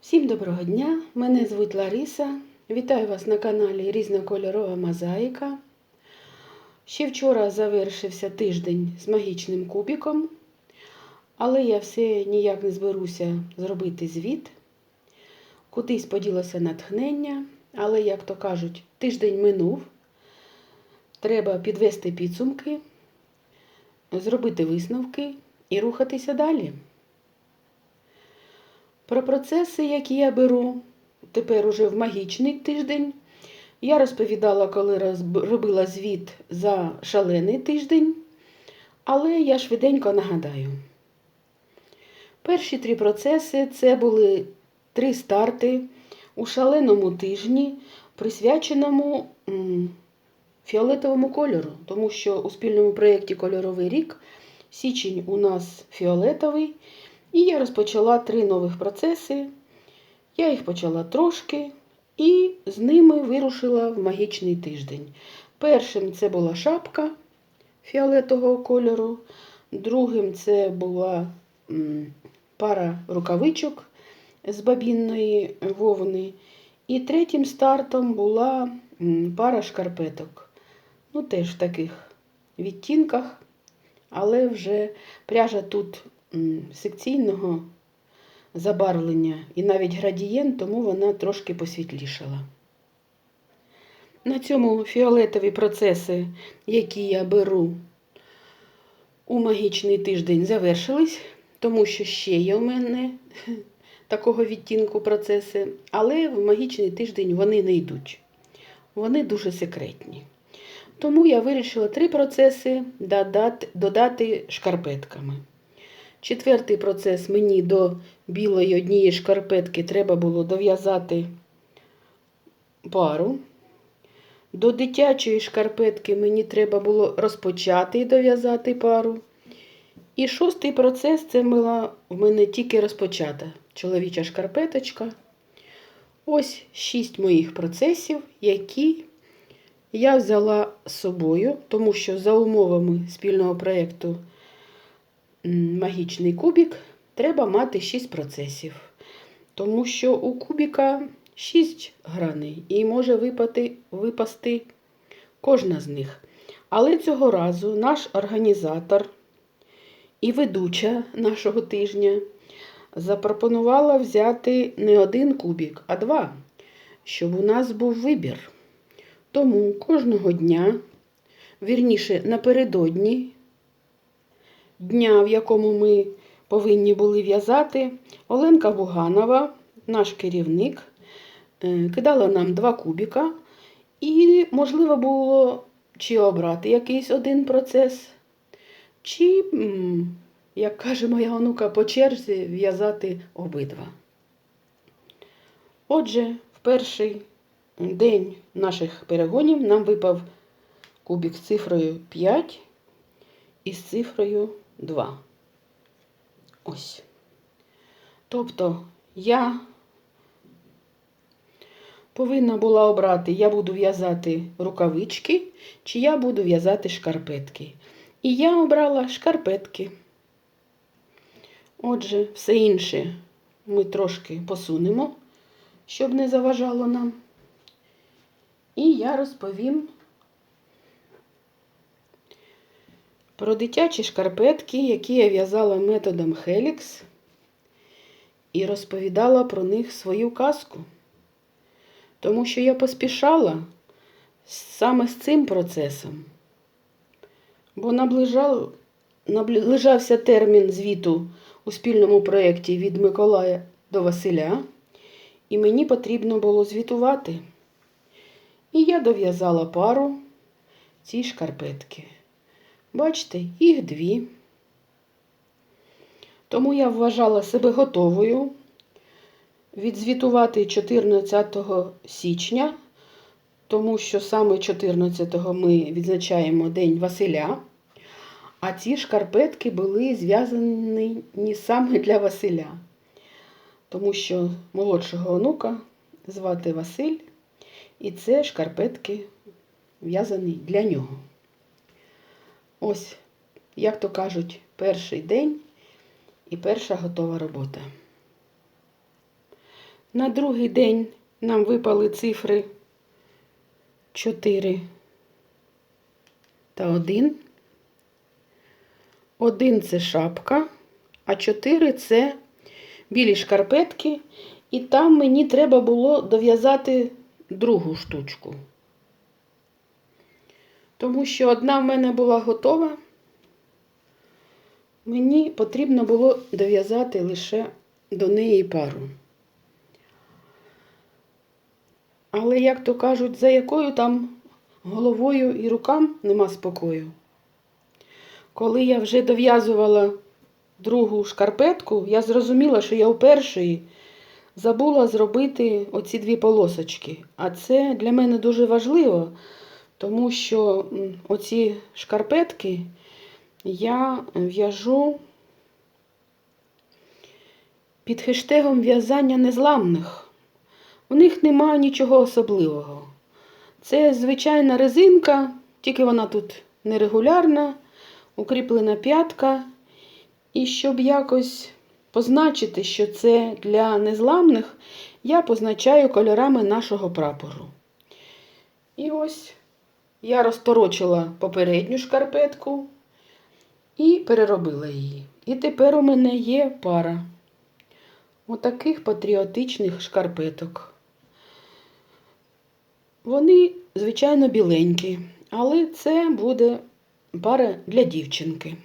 Всім доброго дня! Мене звуть Лариса. Вітаю вас на каналі Різнокольорова Мозаїка. Ще вчора завершився тиждень з магічним кубиком, але я все ніяк не зберуся зробити звіт. Кудись поділося натхнення, але, як то кажуть, тиждень минув. Треба підвести підсумки, зробити висновки і рухатися далі. Про процеси, які я беру тепер уже в магічний тиждень, я розповідала, коли робила звіт за шалений тиждень, але я швиденько нагадаю. Перші три процеси це були три старти у шаленому тижні, присвяченому фіолетовому кольору, тому що у спільному проєкті Кольоровий рік січень у нас фіолетовий. І я розпочала три нових процеси. Я їх почала трошки і з ними вирушила в магічний тиждень. Першим це була шапка фіолетового кольору, другим це була пара рукавичок з бабінної вовни. І третім стартом була пара шкарпеток. Ну, теж в таких відтінках, але вже пряжа тут секційного забарвлення і навіть градієнт, тому вона трошки посвітлішала. На цьому фіолетові процеси, які я беру у магічний тиждень, завершились, тому що ще є у мене такого відтінку процеси, але в магічний тиждень вони не йдуть. Вони дуже секретні. Тому я вирішила три процеси додати, шкарпетками. Четвертий процес мені до білої однієї шкарпетки треба було дов'язати пару. До дитячої шкарпетки мені треба було розпочати і дов'язати пару. І шостий процес це була в мене тільки розпочата чоловіча шкарпеточка. Ось шість моїх процесів, які я взяла з собою, тому що за умовами спільного проєкту Магічний кубік треба мати 6 процесів. Тому що у кубіка 6 граней і може випати, випасти кожна з них. Але цього разу наш організатор і ведуча нашого тижня запропонувала взяти не один кубік, а два, щоб у нас був вибір. Тому кожного дня, вірніше напередодні дня, в якому ми повинні були в'язати, Оленка Буганова, наш керівник, е, кидала нам два кубіка, і можливо було чи обрати якийсь один процес, чи, як каже моя онука, по черзі в'язати обидва. Отже, в перший день наших перегонів нам випав кубик з цифрою 5 і з цифрою 2. Ось. Тобто я повинна була обрати, я буду в'язати рукавички, чи я буду в'язати шкарпетки. І я обрала шкарпетки. Отже, все інше ми трошки посунемо, щоб не заважало нам. І я розповім про дитячі шкарпетки, які я в'язала методом Helix, і розповідала про них свою казку. Тому що я поспішала саме з цим процесом, бо наближав, наближався термін звіту у спільному проєкті від Миколая до Василя, і мені потрібно було звітувати. І я дов'язала пару ці шкарпетки. Бачите, їх дві. Тому я вважала себе готовою відзвітувати 14 січня, тому що саме 14-го ми відзначаємо День Василя. А ці шкарпетки були зв'язані саме для Василя, тому що молодшого онука звати Василь, і це шкарпетки в'язані для нього. Ось, як то кажуть, перший день і перша готова робота. На другий день нам випали цифри 4 та 1. 1 це шапка, а 4 це білі шкарпетки. І там мені треба було дов'язати другу штучку. Тому що одна в мене була готова. Мені потрібно було дов'язати лише до неї пару. Але, як то кажуть, за якою там головою і рукам нема спокою. Коли я вже дов'язувала другу шкарпетку, я зрозуміла, що я у першої забула зробити оці дві полосочки. А це для мене дуже важливо, тому що оці шкарпетки я в'яжу під хештегом в'язання незламних. У них немає нічого особливого. Це звичайна резинка, тільки вона тут нерегулярна, укріплена п'ятка. І щоб якось позначити, що це для незламних, я позначаю кольорами нашого прапору. І ось я розторочила попередню шкарпетку і переробила її. І тепер у мене є пара отаких патріотичних шкарпеток. Вони, звичайно, біленькі, але це буде пара для дівчинки.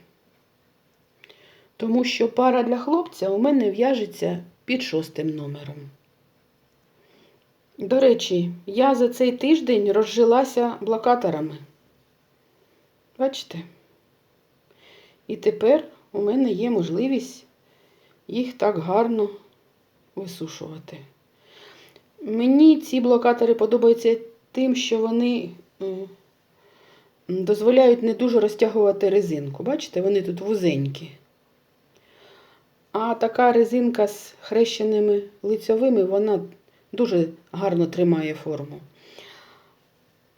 Тому що пара для хлопця у мене в'яжеться під шостим номером. До речі, я за цей тиждень розжилася блокаторами. Бачите? І тепер у мене є можливість їх так гарно висушувати. Мені ці блокатори подобаються тим, що вони е, дозволяють не дуже розтягувати резинку. Бачите, вони тут вузенькі. А така резинка з хрещеними лицьовими, вона дуже гарно тримає форму.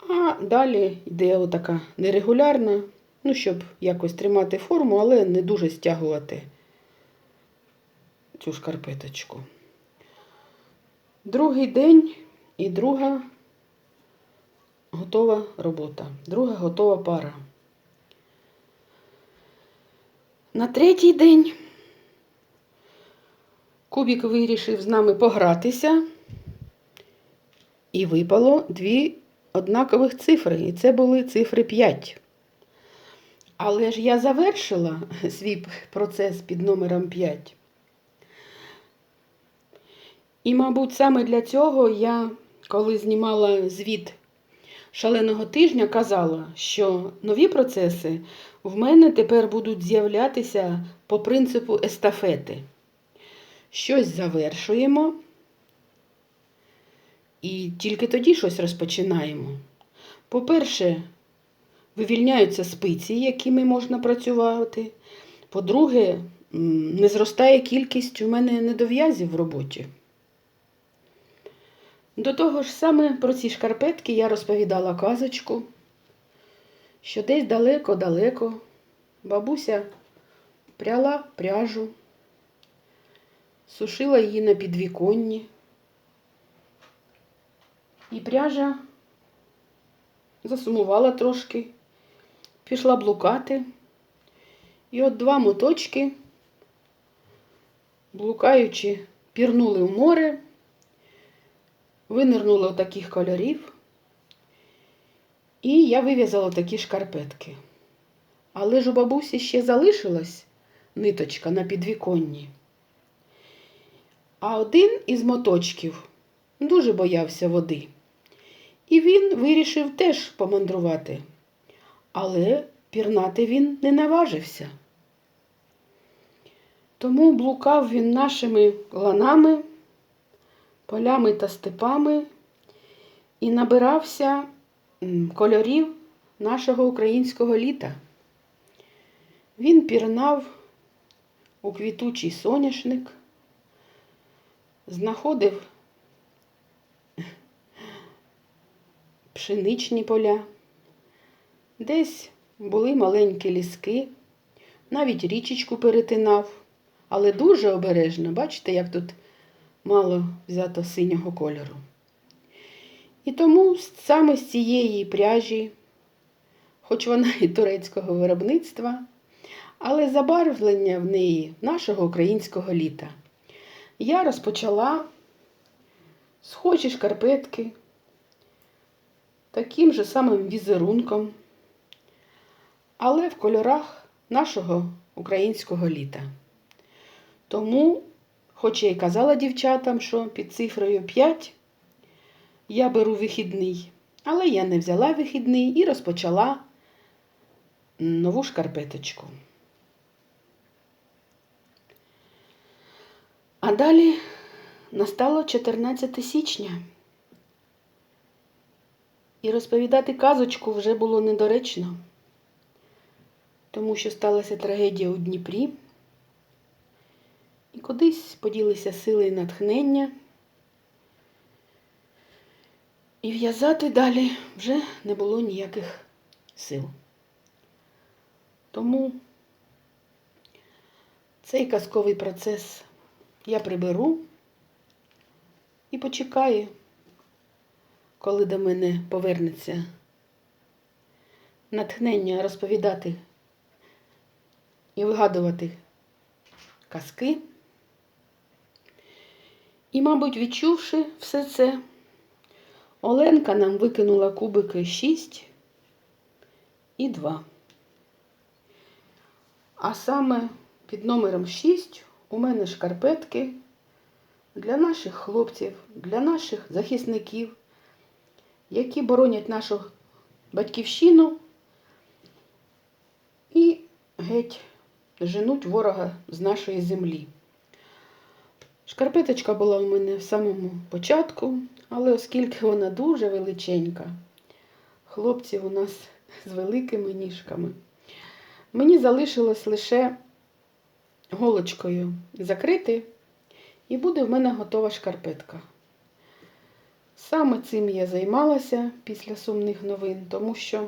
А далі йде отака нерегулярна, ну, щоб якось тримати форму, але не дуже стягувати цю шкарпеточку. Другий день і друга готова робота, друга готова пара. На третій день Кубік вирішив з нами погратися, і випало дві однакових цифри. І це були цифри 5. Але ж я завершила свій процес під номером 5. І, мабуть, саме для цього я, коли знімала звіт шаленого тижня, казала, що нові процеси в мене тепер будуть з'являтися по принципу естафети. Щось завершуємо, і тільки тоді щось розпочинаємо. По-перше, вивільняються спиці, якими можна працювати. По-друге, не зростає кількість у мене недов'язів в роботі. До того ж саме про ці шкарпетки я розповідала казочку, що десь далеко-далеко бабуся пряла пряжу, сушила її на підвіконні, і пряжа засумувала трошки, пішла блукати, і от два моточки, блукаючи, пірнули в море винирнула таких кольорів, і я вив'язала такі шкарпетки. Але ж у бабусі ще залишилась ниточка на підвіконні. А один із моточків дуже боявся води. І він вирішив теж помандрувати. Але пірнати він не наважився. Тому блукав він нашими ланами полями та степами і набирався кольорів нашого українського літа. Він пірнав у квітучий соняшник, знаходив пшеничні поля, десь були маленькі ліски, навіть річечку перетинав, але дуже обережно, бачите, як тут мало взято синього кольору. І тому саме з цієї пряжі, хоч вона і турецького виробництва, але забарвлення в неї нашого українського літа. Я розпочала схожі шкарпетки таким же самим візерунком, але в кольорах нашого українського літа. Тому, хоч я й казала дівчатам, що під цифрою 5 я беру вихідний, але я не взяла вихідний і розпочала нову шкарпеточку. А далі настало 14 січня. І розповідати казочку вже було недоречно, тому що сталася трагедія у Дніпрі. І кудись поділися сили і натхнення. І в'язати далі вже не було ніяких сил. Тому цей казковий процес я приберу і почекаю, коли до мене повернеться натхнення розповідати і вигадувати казки. І, мабуть, відчувши все це, Оленка нам викинула кубики 6 і 2. А саме під номером 6 у мене шкарпетки для наших хлопців, для наших захисників, які боронять нашу батьківщину і геть женуть ворога з нашої землі. Шкарпеточка була у мене в самому початку, але оскільки вона дуже величенька, хлопці у нас з великими ніжками, мені залишилось лише голочкою закрити, і буде в мене готова шкарпетка. Саме цим я займалася після сумних новин, тому що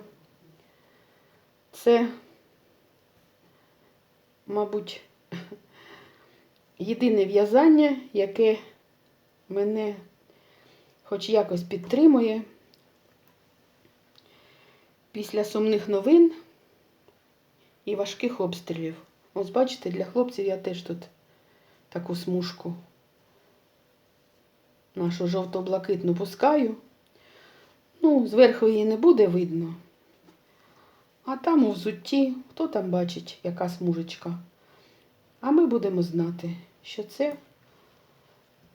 це, мабуть, єдине в'язання, яке мене хоч якось підтримує після сумних новин і важких обстрілів. Ось бачите, для хлопців я теж тут таку смужку нашу жовто-блакитну пускаю. Ну, зверху її не буде видно. А там у взутті, хто там бачить, яка смужечка. А ми будемо знати, що це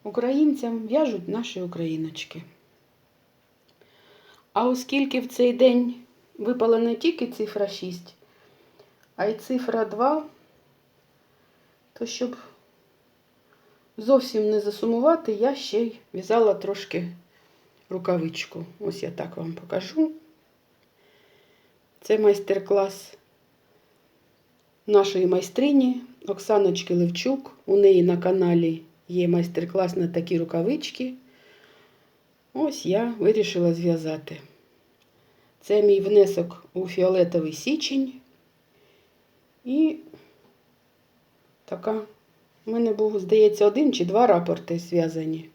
українцям в'яжуть наші україночки. А оскільки в цей день випала не тільки цифра 6, а й цифра 2, то щоб зовсім не засумувати, я ще й в'язала трошки рукавичку. Ось я так вам покажу. Це майстер-клас нашої майстрині Оксаночки Левчук. У неї на каналі є майстер-клас на такі рукавички. Ось я вирішила зв'язати. Це мій внесок у фіолетовий січень. І така, у мене був, здається, один чи два рапорти зв'язані.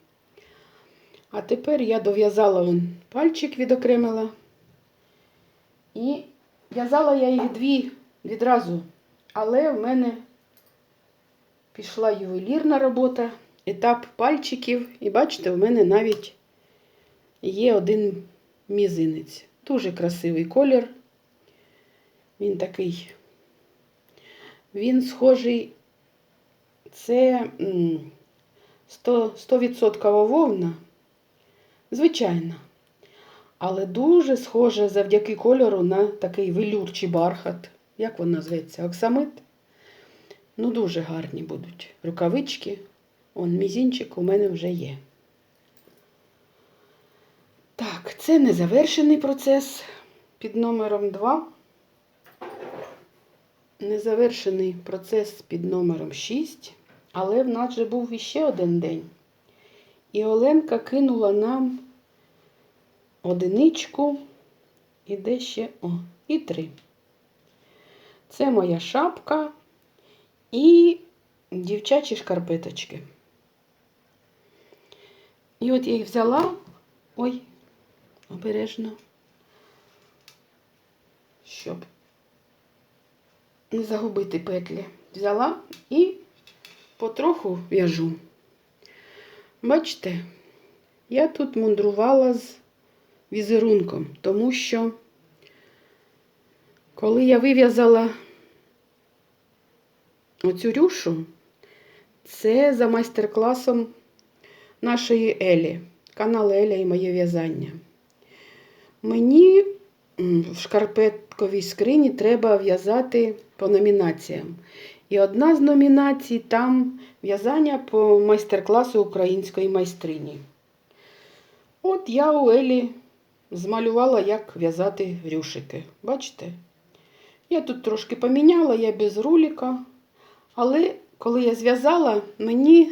А тепер я дов'язала пальчик відокремила. І в'язала я їх дві відразу, але в мене пішла ювелірна робота, етап пальчиків. І бачите, в мене навіть є один мізинець. Дуже красивий колір. Він такий. Він схожий, це 100% вовна, звичайна. Але дуже схожа завдяки кольору на такий велюр чи бархат. Як він називається? Оксамит. Ну, дуже гарні будуть рукавички. Он мізінчик у мене вже є. Так, це незавершений процес під номером 2. Незавершений процес під номером 6. Але в нас вже був іще один день. І Оленка кинула нам одиничку і де ще о, і три. Це моя шапка і дівчачі шкарпеточки. І от я їх взяла. Ой, обережно. Щоб не загубити петлі. Взяла і потроху в'яжу. Бачите, я тут мундрувала з візерунком, тому що коли я вив'язала оцю рюшу, це за майстер-класом нашої Елі, канал Еля і моє в'язання. Мені в шкарпетковій скрині треба в'язати по номінаціям. І одна з номінацій там в'язання по майстер-класу української майстрині. От я у Елі змалювала, як в'язати рюшики. Бачите? Я тут трошки поміняла, я без руліка. Але коли я зв'язала, мені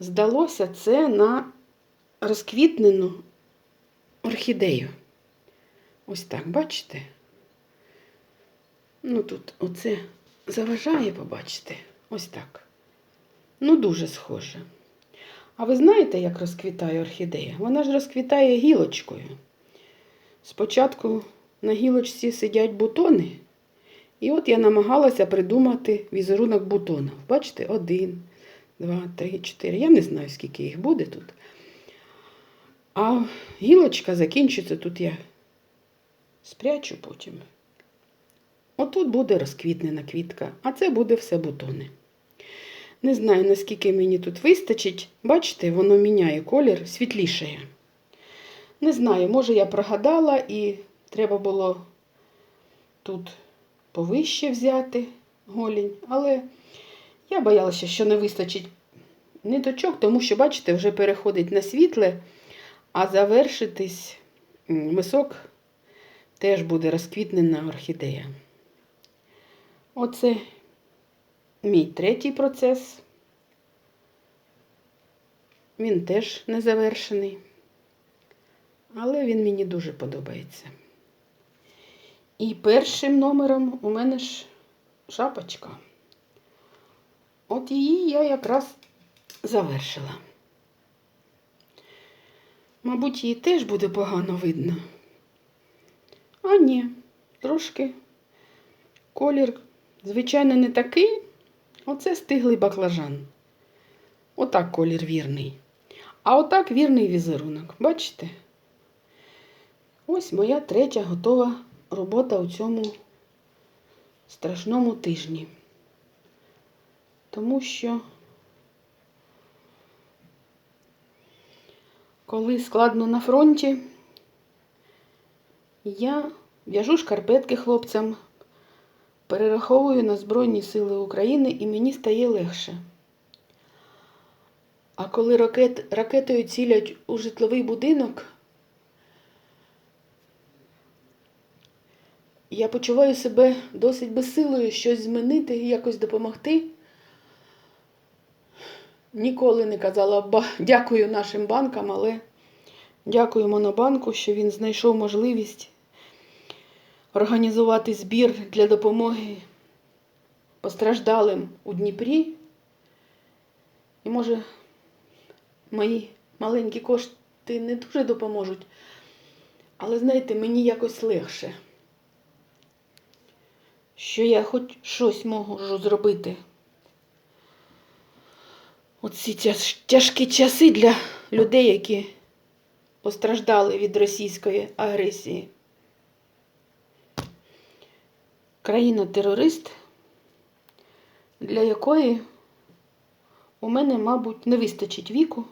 здалося це на розквітнену орхідею. Ось так, бачите? Ну тут оце заважає побачити. Ось так. Ну, дуже схоже. А ви знаєте, як розквітає орхідея? Вона ж розквітає гілочкою. Спочатку на гілочці сидять бутони. І от я намагалася придумати візерунок бутонів. Бачите, один, два, три, чотири. Я не знаю, скільки їх буде тут. А гілочка закінчиться тут я спрячу потім. Отут буде розквітнена квітка, а це буде все бутони. Не знаю, наскільки мені тут вистачить. Бачите, воно міняє колір, світлішає. Не знаю, може я прогадала і треба було тут повище взяти голінь, але я боялася, що не вистачить ниточок, тому що, бачите, вже переходить на світле, а завершитись мисок теж буде розквітнена орхідея. Оце мій третій процес. Він теж не завершений, але він мені дуже подобається. І першим номером у мене ж шапочка. От її я якраз завершила. Мабуть, її теж буде погано видно. А ні, трошки колір, звичайно, не такий. Оце стиглий баклажан. Отак колір вірний. А отак вірний візерунок. Бачите? Ось моя третя готова робота у цьому страшному тижні. Тому що, коли складно на фронті, я в'яжу шкарпетки хлопцям, перераховую на Збройні Сили України і мені стає легше. А коли ракет, ракетою цілять у житловий будинок, я почуваю себе досить безсилою щось змінити якось допомогти. Ніколи не казала дякую нашим банкам, але дякую Монобанку, що він знайшов можливість організувати збір для допомоги постраждалим у Дніпрі. І може мої маленькі кошти не дуже допоможуть, але знаєте, мені якось легше, що я хоч щось можу зробити. Оці тяжкі часи для людей, які постраждали від російської агресії. Країна-терорист, для якої у мене, мабуть, не вистачить віку,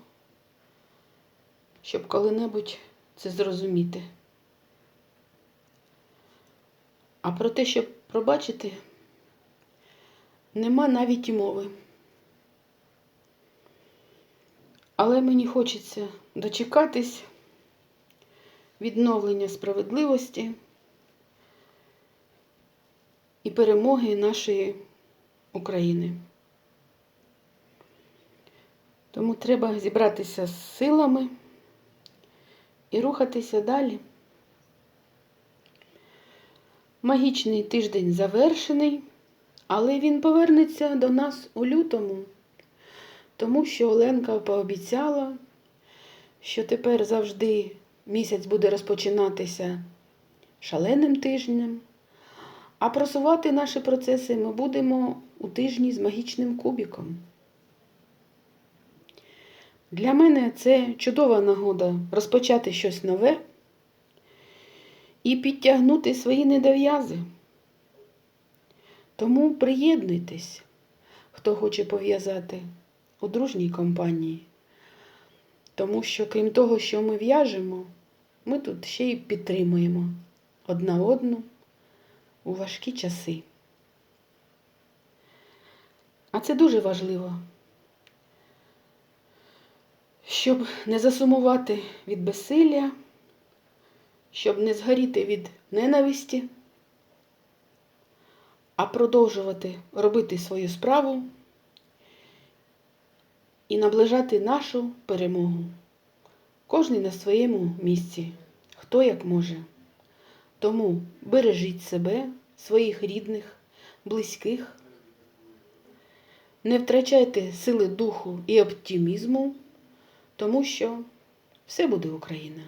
щоб коли-небудь це зрозуміти. А про те, щоб пробачити, нема навіть і мови. Але мені хочеться дочекатись відновлення справедливості і перемоги нашої України. Тому треба зібратися з силами і рухатися далі. Магічний тиждень завершений, але він повернеться до нас у лютому, тому що Оленка пообіцяла, що тепер завжди місяць буде розпочинатися шаленим тижнем, а просувати наші процеси ми будемо у тижні з магічним кубіком. Для мене це чудова нагода розпочати щось нове і підтягнути свої недов'язи. Тому приєднуйтесь, хто хоче пов'язати у дружній компанії. Тому що, крім того, що ми в'яжемо, ми тут ще й підтримуємо одна одну у важкі часи. А це дуже важливо, щоб не засумувати від безсилля, щоб не згоріти від ненависті, а продовжувати робити свою справу і наближати нашу перемогу. Кожний на своєму місці, хто як може. Тому бережіть себе, своїх рідних, близьких. Не втрачайте сили духу і оптимізму, тому що все буде Україна.